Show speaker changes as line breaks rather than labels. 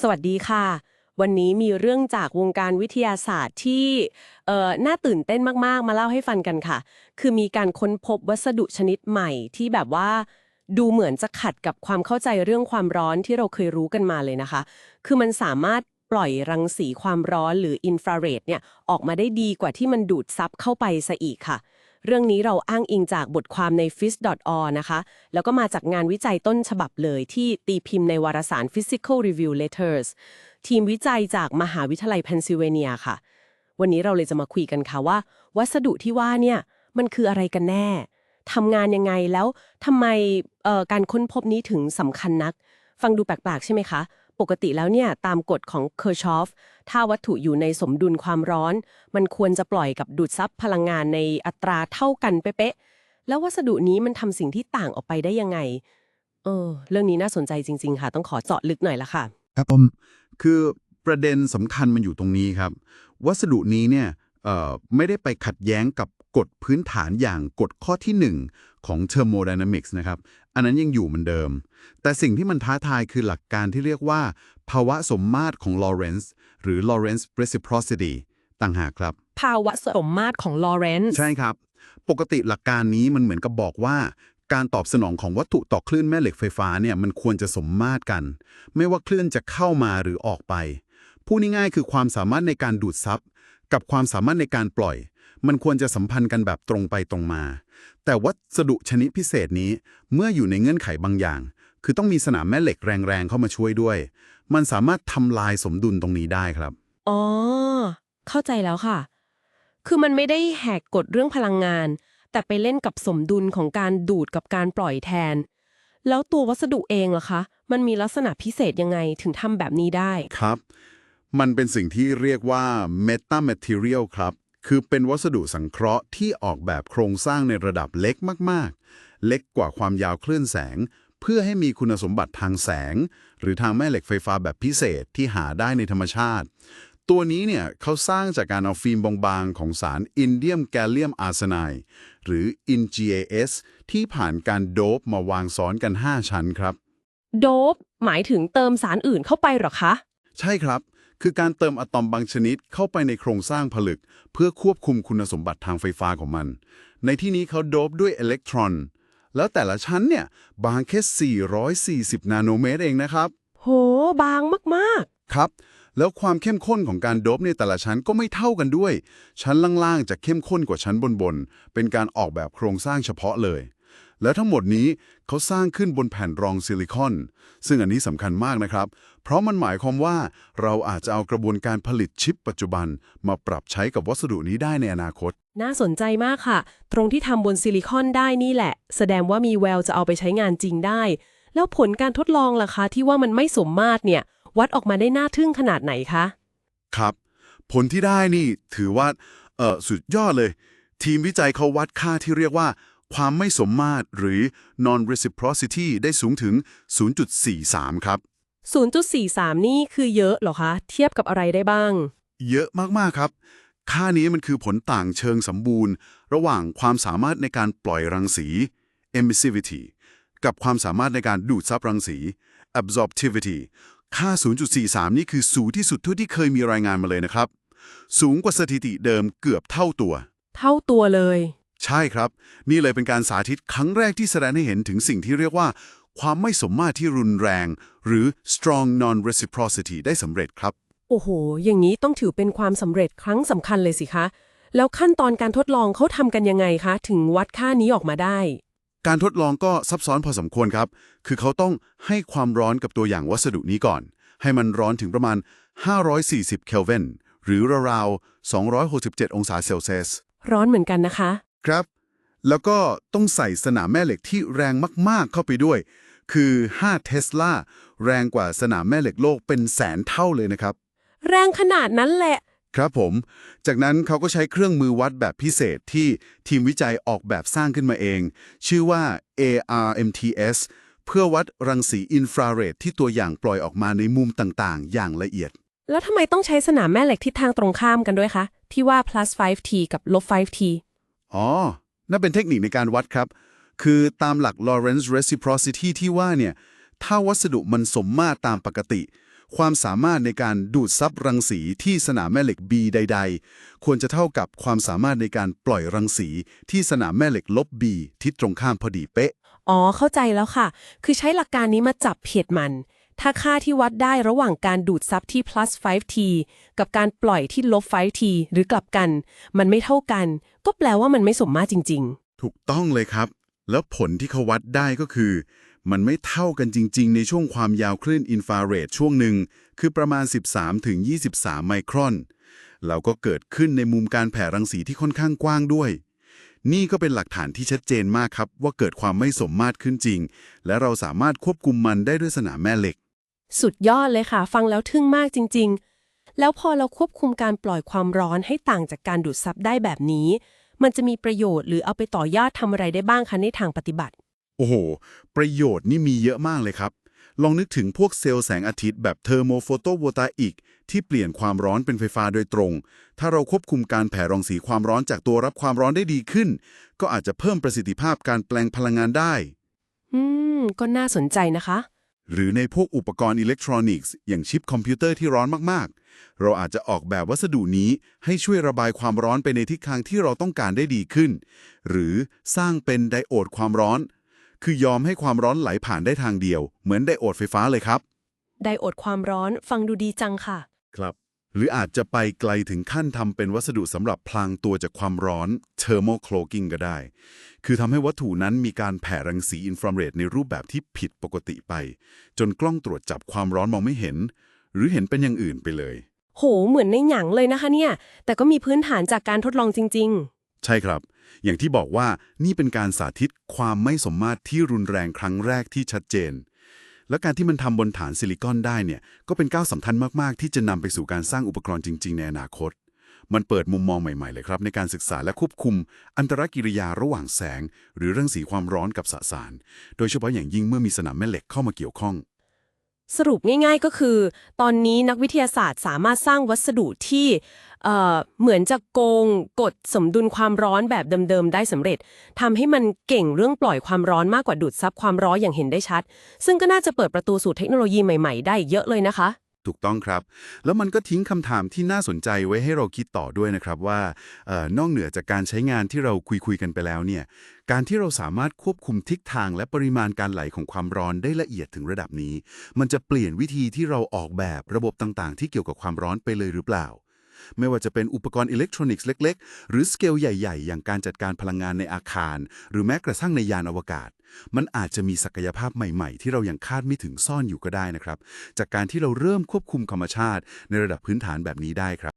สวัสดีค่ะ วันนี้มีเรื่องจากวงการวิทยาศาสตร์ที่เอ่อน่าตื่นเต้นมากๆ มาเล่าให้ฟังกันค่ะ คือมีการค้นพบวัสดุชนิดใหม่ที่แบบว่า ดูเหมือนจะขัดกับความเข้าใจเรื่องความร้อนที่เราเคยรู้กันมาเลยนะคะ คือมันสามารถปล่อยรังสีความร้อนหรืออินฟราเรดเนี่ยออกมาได้ดีกว่าที่มันดูดซับเข้าไปซะอีกค่ะ เรื่องนี้เราอ้างอิงจากบทความใน phys.org นะคะ แล้วก็มาจากงานวิจัยต้นฉบับเลยที่ตีพิมพ์ในวารสาร Physical Review Letters ทีมวิจัยจากมหาวิทยาลัยเพนซิลเวเนียค่ะ วันนี้เราเลยจะมาคุยกันค่ะว่า วัสดุที่ว่าเนี่ยมันคืออะไรกันแน่ทำงานยังไงแล้วทำไมเอ่อการค้นพบนี้ถึงสำคัญนัก ฟังดูแปลกๆใช่ไหมคะ ปกติแล้วเนี่ยตามกฎของเคอร์ชอฟถ้าวัตถุอยู่ในสมดุลความร้อน มันควรจะปล่อยกับดูดซับพลังงานในอัตราเท่ากันเป๊ะๆแล้ววัสดุนี้มันทำสิ่งที่ต่างออกไปได้ยังไงเออเรื่องนี้น่าสนใจจริง ๆ ค่ะ ต้องขอเจาะลึกหน่อยละค่ะ
ครับผมคือประเด็นสำคัญมันอยู่ตรงนี้ครับ วัสดุนี้เนี่ยเออไม่ได้ไปขัดแย้งกับ กฎพื้นฐานอย่างกฎข้อที่ 1 ของ thermodynamics นะครับ อันนั้นยังอยู่เหมือนเดิม แต่สิ่งที่มันท้าทายคือหลักการที่เรียกว่า ภาวะสมมาตรของ Lorentz หรือ Lorentz reciprocity ต่างหากครับ
ภาวะสมมาตรของลอเรนซ์
ใช่ครับ ปกติหลักการนี้มันเหมือนกับบอกว่า การตอบสนองของวัตถุต่อคลื่นแม่เหล็กไฟฟ้าเนี่ยมันควรจะสมมาตรกัน ไม่ว่าคลื่นจะเข้ามาหรือออกไปพูดง่ายๆคือความสามารถในการดูดซับกับความสามารถในการปล่อย มันควรจะสัมพันธ์กันแบบตรงไปตรงมา แต่วัสดุชนิดพิเศษนี้เมื่ออยู่ในเงื่อนไขบางอย่าง คือต้องมีสนามแม่เหล็กแรงๆเข้ามาช่วยด้วย มันสามารถทำลายสมดุลตรงนี้ได้ครับ
อ๋อ เข้าใจแล้วค่ะ คือมันไม่ได้แหกกฎเรื่องพลังงาน แต่ไปเล่นกับสมดุลของการดูดกับการปล่อยแทน แล้วตัววัสดุเองล่ะคะ มันมีลักษณะพิเศษยังไงถึงทำแบบนี้ได้
ครับ มันเป็นสิ่งที่เรียกว่า metamaterial ครับ คือเป็นวัสดุสังเคราะห์ที่ออกแบบโครงสร้างในระดับเล็กมากๆ เล็กกว่าความยาวคลื่นแสง เพื่อให้มีคุณสมบัติทางแสง หรือทางแม่เหล็กไฟฟ้าแบบพิเศษที่หาได้ในธรรมชาติ ตัวนี้เนี่ยเขาสร้างจากการเอาฟิล์มบางๆ ของสารอินเดียมแกลเลียมอาร์เซไนด์หรือ InGaAs ที่ผ่านการโดปมาวางซ้อนกัน 5 ชั้นครับ
โดบหมายถึงเติมสารอื่นเข้าไปเหรอคะ
ใช่ครับ คือการเติมอะตอมบางชนิดเข้าไปในโครงสร้างผลึก เพื่อควบคุมคุณสมบัติทางไฟฟ้าของมัน ในที่นี้เขาโดบด้วยอิเล็กตรอน แล้วแต่ละชั้นเนี่ย บางแค่ 440 นาโนเมตรเองนะครับ
โห บางมาก
ครับ แล้วความเข้มข้นของการโดบในแต่ละชั้นก็ไม่เท่ากันด้วย ชั้นล่างๆจะเข้มข้นกว่าชั้นบนๆ เป็นการออกแบบโครงสร้างเฉพาะเลย แล้วทั้งหมดนี้เขาสร้างขึ้นบนแผ่นรองซิลิคอน ซึ่งอันนี้สำคัญมากนะครับ เพราะมันหมายความว่าเราอาจจะเอากระบวนการผลิตชิปปัจจุบัน มาปรับใช้กับวัสดุนี้ได้ในอนาคต
ๆน่าสนใจมากค่ะ ตรงที่ทำบนซิลิคอนได้นี่แหละ แสดงว่ามีแววจะเอาไปใช้งานจริงได้ แล้วผลการทดลองล่ะคะ ที่ว่ามันไม่สมมาตรเนี่ย วัดออกมาได้น่าทึ่งขนาดไหนคะ
ครับ ผลที่ได้นี่ถือว่าเออสุดยอดเลย ทีมวิจัยเขาวัดค่าที่เรียกว่า ความไม่สมมาตรหรือ non reciprocity ได้สูงถึง 0.43 ครับ
0.43 นี่คือเยอะเหรอคะ เทียบกับอะไรได้บ้าง
เยอะมาก ๆ ครับ ค่านี้มันคือผลต่างเชิงสมบูรณ์ ระหว่างความสามารถในการปล่อยรังสี emissivity กับความสามารถในการดูดซับรังสี absorptivity ค่า 0.43 นี่คือสูงที่สุดเท่าที่เคยมีรายงานมาเลยนะครับ สูงกว่าสถิติเดิมเกือบเท่าตัว
เท่าตัวเลย
ใช่ครับ นี่เลยเป็นการสาธิตครั้งแรกที่แสดงให้เห็นถึงสิ่งที่เรียกว่า ความไม่สมมาตรที่รุนแรง หรือ strong non reciprocity ได้สำเร็จครับ
โอ้โห อย่างนี้ต้องถือเป็นความสำเร็จครั้งสำคัญเลยสิคะ แล้วขั้นตอนการทดลองเขาทำกันยังไงคะ ถึงวัดค่านี้ออกมาได้
การทดลองก็ซับซ้อนพอสมควรครับ คือเขาต้องให้ความร้อนกับตัวอย่างวัสดุนี้ก่อน ให้มันร้อนถึงประมาณ 540 เคลวินหรือราวๆ267 องศาเซลเซียส
ร้อนเหมือนกันนะคะ
ครับ แล้วก็ต้องใส่สนามแม่เหล็กที่แรงมากๆเข้าไปด้วย คือ 5 เทสลาแรงกว่าสนามแม่เหล็กโลกเป็นแสนเท่าเลยนะครับ
แรงขนาดนั้นแหละ
ครับผม จากนั้นเขาก็ใช้เครื่องมือวัดแบบพิเศษที่ทีมวิจัยออกแบบสร้างขึ้นมาเอง ชื่อว่า ARMTS เพื่อวัดรังสีอินฟราเรดที่ตัวอย่างปล่อยออกมาในมุมต่างๆ อย่างละเอียด
แล้วทำไมต้องใช้สนามแม่เหล็กทิศทางตรงข้ามกันด้วยคะ ที่ว่า plus 5t กับลบ 5t
อ๋อ นั่นเป็นเทคนิคในการวัดครับ คือตามหลัก Lorentz reciprocity ที่ว่าเนี่ย ถ้าวัสดุมันสมมาตรตามปกติ ความสามารถในการดูดซับรังสีที่สนามแม่เหล็ก B ใด ๆ ควรจะเท่ากับความสามารถในการปล่อยรังสีที่สนามแม่เหล็กลบ B ทิศตรงข้ามพอดีเป๊ะ
อ๋อ เข้าใจแล้วค่ะ คือใช้หลักการนี้มาจับเพจมัน ถ้าค่าที่วัดได้ระหว่างการดูดซับที่ plus 5t กับการปล่อยที่ลบ 5t หรือกลับกัน มันไม่เท่ากัน ก็แปลว่ามันไม่สมมาตรจริง ๆ
ถูกต้องเลยครับ แล้วผลที่เขาวัดได้ก็คือ มันไม่เท่ากันจริง ๆ ในช่วงความยาวคลื่นอินฟราเรดช่วงหนึ่ง คือประมาณ 13-23 ไมครอนแล้วก็เกิดขึ้นในมุมการแผ่รังสีที่ค่อนข้างกว้างด้วยนี่ก็เป็นหลักฐานที่ชัดเจนมากครับ ว่าเกิดความไม่สมมาตรขึ้นจริง และเราสามารถควบคุมมันได้ด้วยสนามแม่เหล็ก
สุดยอดเลยค่ะ ฟังแล้วทึ่งมากจริง ๆ แล้วพอเราควบคุมการปล่อยความร้อนให้ต่างจากการดูดซับได้แบบนี้ มันจะมีประโยชน์หรือเอาไปต่อยอดทำอะไรได้บ้างคะในทางปฏิบัติ
โอ้โห ประโยชน์นี่มีเยอะมากเลยครับ ลองนึกถึงพวกเซลล์แสงอาทิตย์แบบเทอร์โมโฟโตโวลตาอิกที่เปลี่ยนความร้อนเป็นไฟฟ้าโดยตรง ถ้าเราควบคุมการแผ่รังสีความร้อนจากตัวรับความร้อนได้ดีขึ้น ก็อาจจะเพิ่มประสิทธิภาพการแปลงพลังงานได้
อืม ก็น่าสนใจนะคะ
หรือในพวกอุปกรณ์อิเล็กทรอนิกส์ อย่างชิปคอมพิวเตอร์ที่ร้อนมากๆ เราอาจจะออกแบบวัสดุนี้ให้ช่วยระบายความร้อนไปในทิศทางที่เราต้องการได้ดีขึ้น หรือสร้างเป็นไดโอดความร้อน คือยอมให้ความร้อนไหลผ่านได้ทางเดียว เหมือนไดโอดไฟฟ้าเลยครับ
ไดโอดความร้อนฟังดูดีจังค่ะ
ครับ หรืออาจจะไปไกลถึงขั้นทำเป็นวัสดุสำหรับพลางตัวจากความร้อน thermal cloaking ก็ได้ คือทำให้วัตถุนั้นมีการแผ่รังสีอินฟราเรดในรูปแบบที่ผิดปกติไป จนกล้องตรวจจับความร้อนมองไม่เห็น หรือเห็นเป็นอย่างอื่นไปเลย
โห เหมือนในหนังเลยนะคะเนี่ย แต่ก็มีพื้นฐานจากการทดลองจริง
ใช่ครับ อย่างที่บอกว่านี่เป็นการสาธิตความไม่สมมาตรที่รุนแรงครั้งแรกที่ชัดเจน และการที่มันทำบนฐานซิลิคอนได้เนี่ยก็เป็นก้าวสำคัญมาก ๆ ที่จะนำไปสู่การสร้างอุปกรณ์จริง ๆ ในอนาคต มันเปิดมุมมองใหม่ ๆ เลยครับ ในการศึกษาและควบคุม อันตรกิริยาระหว่างแสง หรือเรื่องสีความร้อนกับสสาร โดยเฉพาะอย่างยิ่งเมื่อมีสนามแม่เหล็กเข้ามาเกี่ยวข้อง
สรุปง่ายๆก็คือ ตอนนี้นักวิทยาศาสตร์สามารถสร้างวัสดุที่เอ่อเหมือนจะโกงกดสมดุลความร้อนแบบเดิมๆ ได้สำเร็จทำให้มันเก่งเรื่องปล่อยความร้อนมากกว่าดูดซับความร้อนอย่างเห็นได้ชัด ซึ่งก็น่าจะเปิดประตูสู่เทคโนโลยีใหม่ๆ ได้เยอะเลยนะคะ
ถูกต้องครับ แล้วมันก็ทิ้งคำถามที่น่าสนใจไว้ให้เราคิดต่อด้วยนะครับว่าออนอกเหนือจากการใช้งานที่เราคุยคุยๆกันไปแล้วเนี่ย การที่เราสามารถควบคุมทิศทางและปริมาณการไหลของความร้อนได้ละเอียดถึงระดับนี้ มันจะเปลี่ยนวิธีที่เราออกแบบระบบต่างๆ ที่เกี่ยวกับความร้อนไปเลยหรือเปล่า ไม่ว่าจะเป็นอุปกรณ์อิเล็กทรอนิกส์เล็ก ๆ หรือสเกลใหญ่ ๆ อย่างการจัดการพลังงานในอาคาร หรือแม้กระทั่งในยานอวกาศ มันอาจจะมีศักยภาพใหม่ๆ ที่เรายังคาดไม่ถึงซ่อนอยู่ก็ได้นะครับ จากการที่เราเริ่มควบคุมธรรมชาติในระดับพื้นฐานแบบนี้ได้ครับ